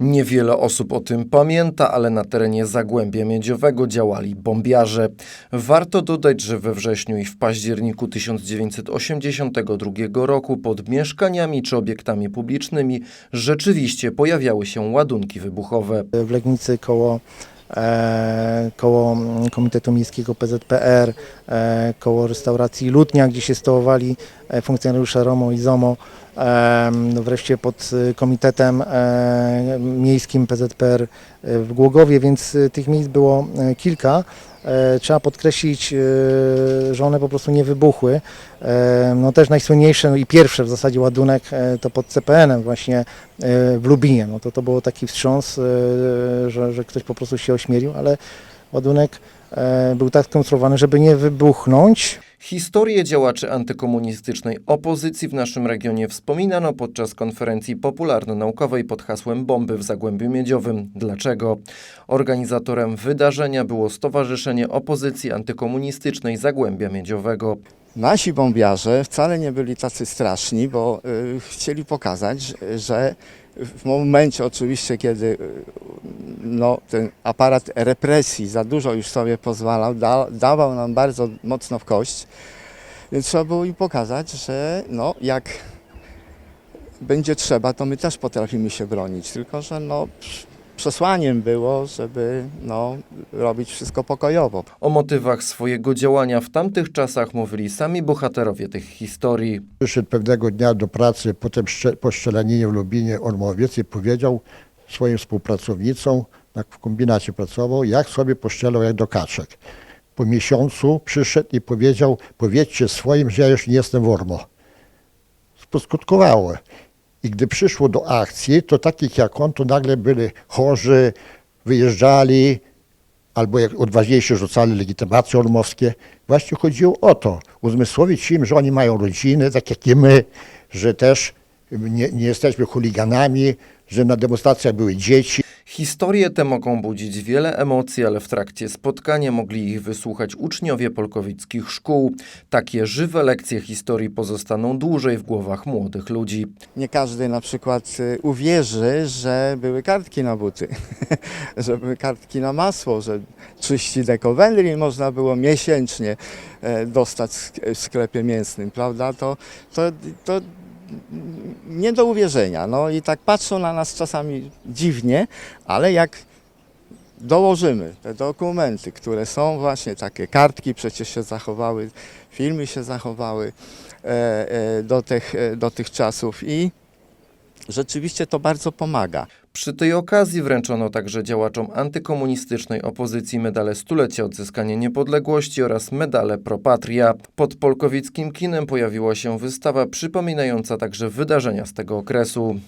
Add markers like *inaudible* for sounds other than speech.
Niewiele osób o tym pamięta, ale na terenie Zagłębia Miedziowego działali bombiarze. Warto dodać, że we wrześniu i w październiku 1982 roku pod mieszkaniami czy obiektami publicznymi rzeczywiście pojawiały się ładunki wybuchowe. w Legnicy koło, koło mm, Komitetu Miejskiego PZPR, e, koło restauracji Lutnia, gdzie się stołowali e, funkcjonariusze ROMO i ZOMO, e, no wreszcie pod e, Komitetem e, Miejskim PZPR w Głogowie, więc e, tych miejsc było e, kilka. E, Trzeba podkreślić, e, że one po prostu nie wybuchły. E, No też najsłynniejsze no i pierwsze w zasadzie ładunek to pod CPN-em właśnie w Lubinie. No to to było taki wstrząs, że, że ktoś po prostu się ośmielił, ale ładunek był tak skonstruowany, żeby nie wybuchnąć. Historię działaczy antykomunistycznej opozycji w naszym regionie wspominano podczas konferencji popularno-naukowej pod hasłem Bomby w Zagłębiu Miedziowym. Dlaczego? Organizatorem wydarzenia było Stowarzyszenie Opozycji Antykomunistycznej Zagłębia Miedziowego. Nasi bombiarze wcale nie byli tacy straszni, bo y, chcieli pokazać, że- w momencie oczywiście, kiedy y, no, ten aparat represji za dużo już sobie pozwalał, da, dawał nam bardzo mocno w kość, więc trzeba było im pokazać, że no, jak będzie trzeba, to my też potrafimy się bronić, tylko że no, przesłaniem było, żeby no, robić wszystko pokojowo. O motywach swojego działania w tamtych czasach mówili sami bohaterowie tych historii. Przyszedł pewnego dnia do pracy po tym szcze- po strzelaninie w Lubinie Ormowiec i powiedział swoim współpracownicom, tak w kombinacie pracował, jak sobie poszczelał jak do kaczek. Po miesiącu przyszedł i powiedział, powiedzcie swoim, że ja już nie jestem w Ormo. Poskutkowało. I gdy przyszło do akcji, to takich jak on, to nagle byli chorzy, wyjeżdżali, albo jak odważniejsi rzucali legitymacje ormowskie. Właśnie chodziło o to, uzmysłowić im, że oni mają rodziny, tak jak i my, że też nie, nie jesteśmy chuliganami, że na demonstracjach były dzieci. Historie te mogą budzić wiele emocji, ale w trakcie spotkania mogli ich wysłuchać uczniowie polkowickich szkół. Takie żywe lekcje historii pozostaną dłużej w głowach młodych ludzi. Nie każdy na przykład y, uwierzy, że były kartki na buty, *laughs* że były kartki na masło, że 30 deko wędlin można było miesięcznie e, dostać w sklepie mięsnym, prawda? To, to, to nie do uwierzenia. No i tak patrzą na nas czasami dziwnie, ale jak dołożymy te dokumenty, które są właśnie takie kartki, przecież się zachowały, filmy się zachowały e, e, do, tych, e, do tych czasów i rzeczywiście to bardzo pomaga. Przy tej okazji wręczono także działaczom antykomunistycznej opozycji medale stulecia odzyskania niepodległości oraz medale Pro Patria. Pod polkowickim kinem pojawiła się wystawa przypominająca także wydarzenia z tego okresu.